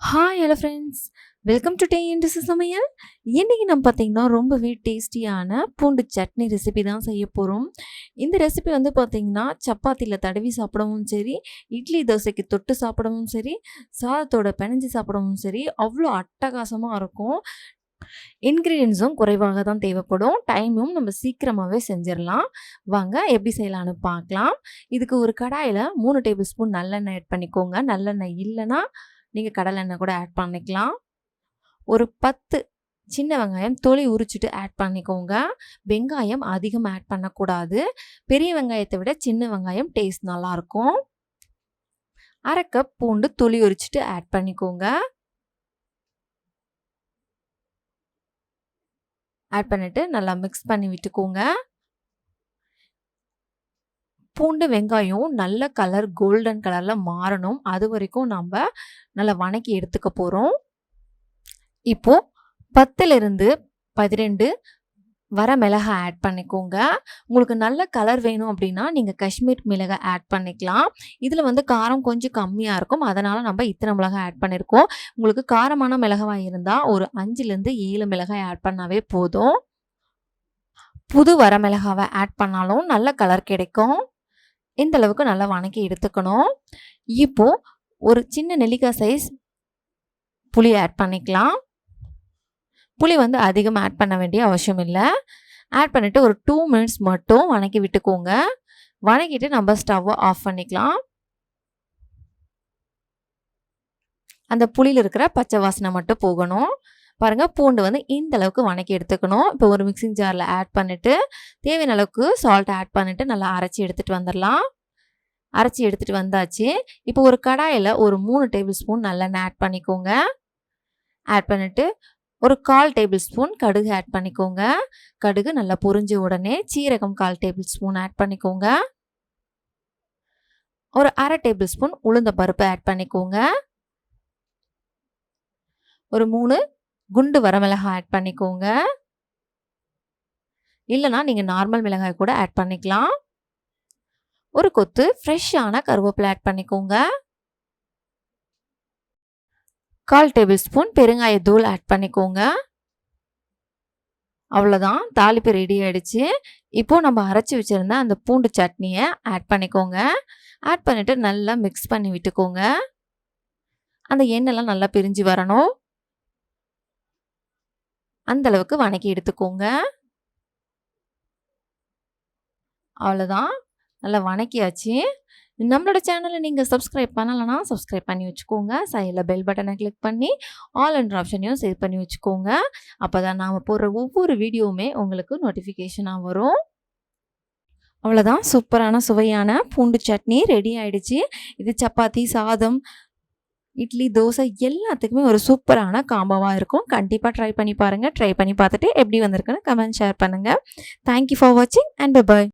Hi hello friends welcome today interest சமையல் இன்றைக்கி நம்ம பார்த்திங்கன்னா ரொம்பவே டேஸ்டியான பூண்டு சட்னி ரெசிபி தான் செய்ய போகிறோம் இந்த ரெசிபி வந்து பார்த்திங்கன்னா சப்பாத்தியில் தடவி சாப்பிடவும் சரி இட்லி தோசைக்கு தொட்டு சாப்பிடவும் சரி சாதத்தோட பிணைஞ்சு சாப்பிடவும் சரி அவ்வளோ அட்டகாசமாக இருக்கும். இன்க்ரீடியன்ஸும் குறைவாக தான் தேவைப்படும். டைமும் நம்ம சீக்கிரமாகவே செஞ்சிடலாம். வாங்க எப்படி செய்யலான்னு பார்க்கலாம். இதுக்கு ஒரு கடாயில் மூணு டேபிள் ஸ்பூன் நல்லெண்ணெய் ஆட் பண்ணிக்கோங்க. நல்லெண்ணெய் இல்லைன்னா நீங்கள் கடலெண்ணெய் கூட ஆட் பண்ணிக்கலாம். ஒரு பத்து சின்ன வெங்காயம் தொளி உரிச்சிட்டு ஆட் பண்ணிக்கோங்க. வெங்காயம் அதிகம் ஆட் பண்ணக்கூடாது. பெரிய வெங்காயத்தை விட சின்ன வெங்காயம் டேஸ்ட் நல்லாயிருக்கும். அரை கப் பூண்டு தொளி உரிச்சிட்டு ஆட் பண்ணிக்கோங்க. ஆட் பண்ணிவிட்டு நல்லா மிக்ஸ் பண்ணி விட்டுக்கோங்க. பூண்டு வெங்காயம் நல்ல கலர் கோல்டன் கலரில் மாறணும். அது வரைக்கும் நம்ம நல்லா வணக்கி எடுத்துக்க போகிறோம் இப்போது பத்துலேருந்து பதிரெண்டு வர மிளகா ஆட் பண்ணிக்கோங்க. உங்களுக்கு நல்ல கலர் வேணும் அப்படின்னா நீங்கள் காஷ்மீர் மிளகாய் ஆட் பண்ணிக்கலாம். இதில் வந்து காரம் கொஞ்சம் கம்மியாக இருக்கும். அதனால் நம்ம இத்தனை மிளகாய் ஆட் பண்ணியிருக்கோம் உங்களுக்கு காரமான மிளகாய் இருந்தால் ஒரு அஞ்சுலேருந்து ஏழு மிளகாய் ஆட் பண்ணாவே போதும். புது வர மிளகாவை ஆட் பண்ணாலும் நல்ல கலர் கிடைக்கும். இந்த அளவுக்கு நல்லா வணக்கி எடுத்துக்கணும். இப்போது ஒரு சின்ன நெல்லிக்காய் சைஸ் புளி ஆட் பண்ணிக்கலாம். புளி வந்து அதிகமாக ஆட் பண்ண வேண்டிய அவசியம் இல்லை. ஆட் பண்ணிவிட்டு ஒரு டூ மினிட்ஸ் மட்டும் வணக்கி விட்டுக்கோங்க. வணக்கிட்டு நம்ம ஸ்டவ்வை ஆஃப் பண்ணிக்கலாம். அந்த புளியில் இருக்கிற பச்சை வாசனை மட்டும் போகணும். பாருங்கள் பூண்டு வந்து இந்த அளவுக்கு வணக்கி எடுத்துக்கணும். இப்போ ஒரு மிக்சிங் ஜாரில் ஆட் பண்ணிவிட்டு தேவையான அளவுக்கு சால்ட் ஆட் பண்ணிவிட்டு நல்லா அரைச்சி எடுத்துகிட்டு வந்துடலாம் அரைச்சி எடுத்துகிட்டு வந்தாச்சு. இப்போ ஒரு கடாயில் ஒரு மூணு டேபிள் ஸ்பூன் நல்லெண்ணெய் ஆட் பண்ணிக்கோங்க. ஆட் பண்ணிவிட்டு ஒரு கால் டேபிள் ஸ்பூன் கடுகு ஆட் பண்ணிக்கோங்க. கடுகு நல்லா பொரிஞ்ச உடனே சீரகம் கால் டேபிள் ஸ்பூன் ஆட் பண்ணிக்கோங்க. ஒரு அரை டேபிள் ஸ்பூன் உளுந்த பருப்பு ஆட் பண்ணிக்கோங்க. ஒரு மூணு குண்டு வரமிளகாய் ஆட் பண்ணிக்கோங்க. இல்லைனா நீங்கள் நார்மல் மிளகாய் கூட ஆட் பண்ணிக்கலாம். ஒரு கொத்து ஃப்ரெஷ்ஷான கருவேப்பிலை ஆட் பண்ணிக்கோங்க. கால் டேபிள் ஸ்பூன் பெருங்காய தூள் ஆட் பண்ணிக்கோங்க. அவ்வளோதான் தாளிப்பு ரெடி ஆகிடுச்சு இப்போது நம்ம அரைச்சி வச்சுருந்த அந்த பூண்டு சட்னியை ஆட் பண்ணிக்கோங்க. ஆட் பண்ணிவிட்டு நல்லா மிக்ஸ் பண்ணி விட்டுக்கோங்க. அந்த எண்ணெய்லாம் நல்லா பிரிஞ்சு வரணும். அந்த அளவுக்கு வணக்கி எடுத்துக்கோங்க. அவ்வளோதான். நல்லா வணக்கியாச்சு. நம்மளோட சேனலை நீங்கள் சப்ஸ்கிரைப் பண்ணலைன்னா சப்ஸ்கிரைப் பண்ணி வச்சுக்கோங்க. சைடில் பெல் பட்டனை கிளிக் பண்ணி ஆல் அண்ட் ஆப்ஷனையும் சேவ் பண்ணி வச்சுக்கோங்க. அப்போ தான் நாம் போடுற ஒவ்வொரு வீடியோவுமே உங்களுக்கு நோட்டிஃபிகேஷனாக வரும். அவ்வளோதான். சூப்பரான சுவையான பூண்டு சட்னி ரெடி ஆயிடுச்சு. இது சப்பாத்தி சாதம் இட்லி தோசை எல்லாத்துக்குமே ஒரு சூப்பரான காம்போவாக இருக்கும். கண்டிப்பாக ட்ரை பண்ணி பாருங்கள் ட்ரை பண்ணி பார்த்துட்டு எப்படி வந்திருக்குன்னு கமெண்ட் ஷேர் பண்ணுங்கள் தேங்க்யூ ஃபார் வாட்சிங் அண்ட் பாய்